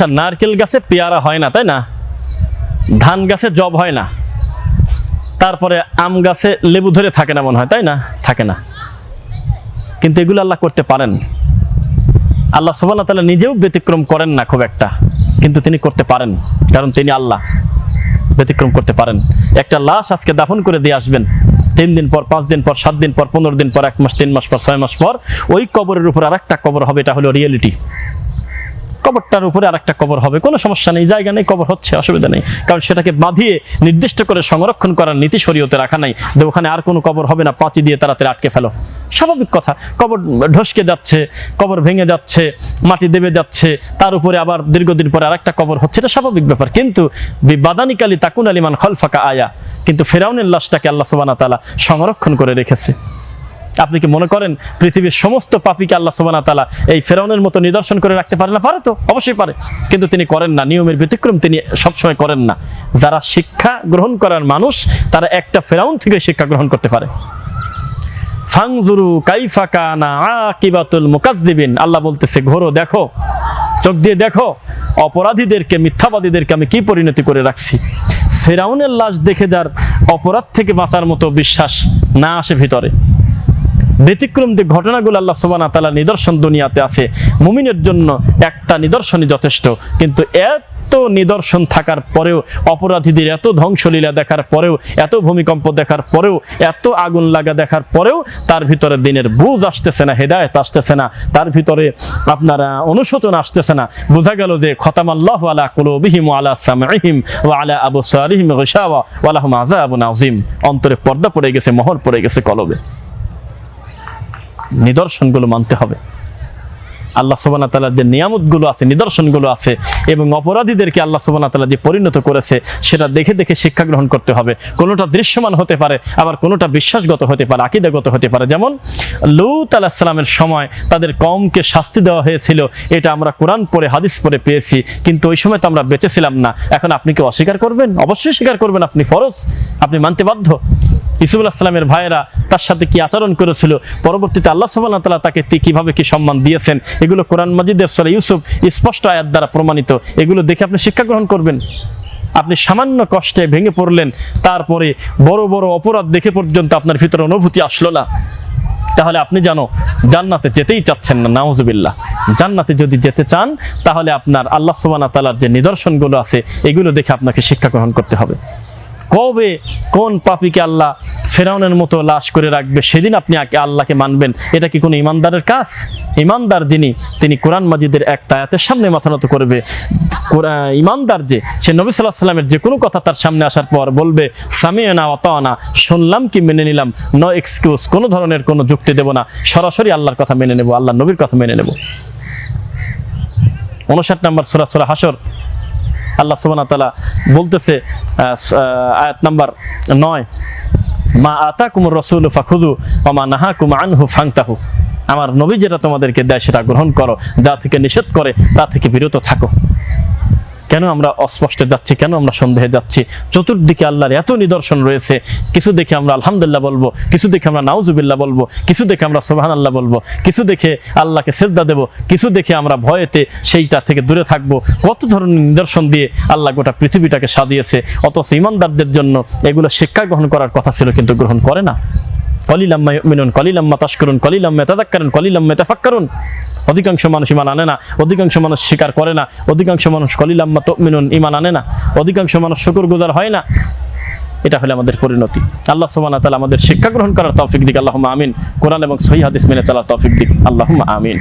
আচ্ছা নারকেল গাছে পেয়ারা হয় না, তাই না? ধান গাছে জব হয় না। তারপরে আম গাছে লেবু ধরে থাকে না মনে হয়, তাই না? থাকে না। কিন্তু এগুলো আল্লাহ করতে পারেন। আল্লাহ সুবহানাহু ওয়া তাআলা নিজেও ব্যতিক্রম করেন না খুব একটা। কিন্তু তিনি করতে পারেন, কারণ তিনি আল্লাহ। ব্যতিক্রম করতে পারেন। একটা লাশ আজকে দাফন করে দিয়ে আসবেন। তিন দিন পর, পাঁচ দিন পর, সাত দিন পর, পনেরো দিন পর, এক মাস, তিন মাস পর, ছয় মাস পর, ওই কবরের উপর আর একটা কবর হবে, এটা হলো রিয়েলিটি কবরটার উপরে আরেকটা কবর হবে। কোনো সমস্যা নেই, জায়গা নেই, কবর হচ্ছে, অসুবিধা নেই। কারণ সেটাকে বাঁধিয়ে, নির্দিষ্ট করে সংরক্ষণ করার নীতি শরীয়তে রাখা নাই যে ওখানে আর কোনো কবর হবে না, পাঁচি দিয়ে তাড়াতাড়ি আটকে ফেলো। স্বাভাবিক কথা, কবর ঢসকে যাচ্ছে, কবর ভেঙে যাচ্ছে, মাটি দেবে যাচ্ছে, তার উপরে আবার দীর্ঘদিন পরে আরেকটা কবর হচ্ছে, এটা স্বাভাবিক ব্যাপার। কিন্তু বাদানিকালি তাকুন আলিমান খলফাকা আয়া, কিন্তু ফেরাউনের লাশটাকে আল্লাহ সুবানা তালা সংরক্ষণ করে রেখেছে। আপনি কি মনে করেন পৃথিবীর সমস্ত পাপিকে আল্লাহ সুবানা তালা এই ফেরাউনের মতো নিদর্শন করে রাখতে পারে না? পারে তো, অবশ্যই পারে। কিন্তু তিনি করেন না। নিয়মের ব্যতিক্রম তিনি সবসময় করেন না। যারা শিক্ষা গ্রহণ করার মানুষ, তারা একটা ফেরাউন থেকে শিক্ষা গ্রহণ করতে পারে। ফাংজুরু কাইফা কানা আকিবাতুল মুকাজ্জিবিন। আল্লাহ বলতেছে, ঘোরো, দেখো, চোখ দিয়ে দেখো, অপরাধীদেরকে, মিথ্যাবাদীদেরকে আমি কি পরিণতি করে রাখছি? ফেরাউনের লাশ দেখে যার অপরাধ থেকে বাঁচার মতো বিশ্বাস না আসে ভিতরে। ব্যতিক্রম যে ঘটনাগুলো আল্লাহ সুবান তালা নিদর্শন দুনিয়াতে আছে, মুমিনের জন্য একটা নিদর্শনই যথেষ্ট। কিন্তু এত নিদর্শন থাকার পরেও, অপরাধীদের এত ধ্বংসলীলা দেখার পরেও, এত ভূমিকম্প দেখার পরেও, এত আগুন লাগা দেখার পরেও তার ভিতরে দিনের বুঝ আসতেছে না, হেদায়ত আসতেছে না। তার ভিতরে আপনারা অনুশোচন আসতেছে না। বোঝা গেল যে খতাম আল্লাহ আলা কুলুবিহিম আলা সামঈহিম ওয়া আলা আবসারিহিম গিশাওয়া ওয়া লাহুম আযাবুন আযীম। অন্তরে পর্দা পড়ে গেছে, মোহর পড়ে গেছে কলবে। নিদর্শনগুলো মানতে হবে। আল্লাহ সুবান তালার যে নিয়ামতগুলো আছে, নিদর্শনগুলো আছে এবং অপরাধীদেরকে আল্লাহ সুবান তালা যে পরিণত করেছে, সেটা দেখে দেখে শিক্ষা গ্রহণ করতে হবে। কোনোটা দৃশ্যমান হতে পারে, আবার কোনোটা বিশ্বাসগত হতে পারে, আকিদাগত হতে পারে। যেমন লৌত সালামের সময় তাদের কমকে শাস্তি দেওয়া হয়েছিল, এটা আমরা কোরআন পরে হাদিস পরে পেয়েছি, কিন্তু ওই সময় তো আমরা বেঁচেছিলাম না। এখন আপনি কি অস্বীকার করবেন? অবশ্যই স্বীকার করবেন, আপনি ফরজ, আপনি মানতে বাধ্য। ইসুবুল্লাহ সাল্লামের ভাইয়েরা তার সাথে কি আচরণ করেছিল? পরবর্তীতে আল্লাহ সুবহানাহু ওয়া তাআলা তাকে কীভাবে কি সম্মান দিয়েছেন? এগুলো কোরআন মাজিদের সূরা ইউসুফ স্পষ্ট আয়াত দ্বারা প্রমাণিত। এগুলো দেখে আপনি শিক্ষা গ্রহণ করবেন। আপনি সামান্য কষ্টে ভেঙে পড়লেন, তারপরে বড় বড় অপরাধ দেখে পর্যন্ত আপনার ভিতরে অনুভূতি আসলো না। তাহলে আপনি জানো, জান্নাতে যেতেই চাচ্ছেন না, নাউজুবিল্লাহ। জান্নাতে যদি যেতে চান, তাহলে আপনার আল্লাহ সুবহানাহু ওয়া তাআলার যে নিদর্শনগুলো আছে, এগুলো দেখে আপনাকে শিক্ষা গ্রহণ করতে হবে। কবে কোন পাপিকে আল্লাহ ফেরাউনের মতো লাশ করে রাখবে? সেদিন আপনি আল্লাহকে মানবেন। এটা কি কোনো ইমানদারের কাজ? ইমানদার যিনি, তিনি কোরআন মাজিদের একটা আয়াতের সামনে মাথা নত করবে। ইমানদার যে, সে নবী সাল্লাহ সাল্লামের যে কোনো কথা তার সামনে আসার পর বলবে সামিয়ানা অতানা শুনলাম কি মেনে নিলাম। নো এক্সকিউজ কোনো ধরনের কোনো যুক্তি দেব না। সরাসরি আল্লাহর কথা মেনে নেব আল্লাহ নবীর কথা মেনে নেব। উনষাট নম্বর সুরা সুরা হাসর আল্লাহ সুবহানাহু তালা বলতেছে আয়াত নাম্বার নয়, মা আতাকুমুর রাসূলু ফাখুদু মা নাহাকুম আনহু ফাংতাহু আমার নবী যেটা তোমাদেরকে দেয় সেটা গ্রহণ করো, যা থেকে নিষেধ করে তা থেকে বিরত থাকো। কেন আমরা অস্পষ্টে যাচ্ছি? কেন আমরা সন্দেহে যাচ্ছি? চতুর্দিকে আল্লাহর এত নিদর্শন রয়েছে। কিছু দেখে আমরা আলহামদুলিল্লাহ বলব, কিছু দেখে আমরা নাউজুবিল্লাহ বলব, কিছু দেখে আমরা সোহান আল্লাহ বলব, কিছু দেখে আল্লাহকে সেজদা দেব, কিছু দেখে আমরা ভয়েতে সেইটা থেকে দূরে থাকব। কত ধরনের নিদর্শন দিয়ে আল্লাহ গোটা পৃথিবীটাকে সাজিয়েছে। অথচ ইমানদারদের জন্য এগুলো শিক্ষা গ্রহণ করার কথা ছিল কিন্তু গ্রহণ করে না। কলিলাম্মা মিনুন কলিলাম্মা তাশকুরুন, কলিলাম্মা তাদাক্কারুন কলিলাম্মা তাফাক্কারুন। অধিকাংশ মানুষ ইমান আনে না, অধিকাংশ মানুষ স্বীকার করে না, অধিকাংশ মানুষ কলিলাম্মা তুমিনুন ইমান আনে না, অধিকাংশ মানুষ শুকুর গুজার হয় না। এটা হলো আমাদের পরিণতি। আল্লাহ সুবহানাহু তালা আমাদের শিক্ষা গ্রহণ করার তৌফিক দিক। আল্লাহ আমিন। কোরআন এবং সহি হাদিস মেনে চলার তৌফিক দিক। আল্লাহ আমিন।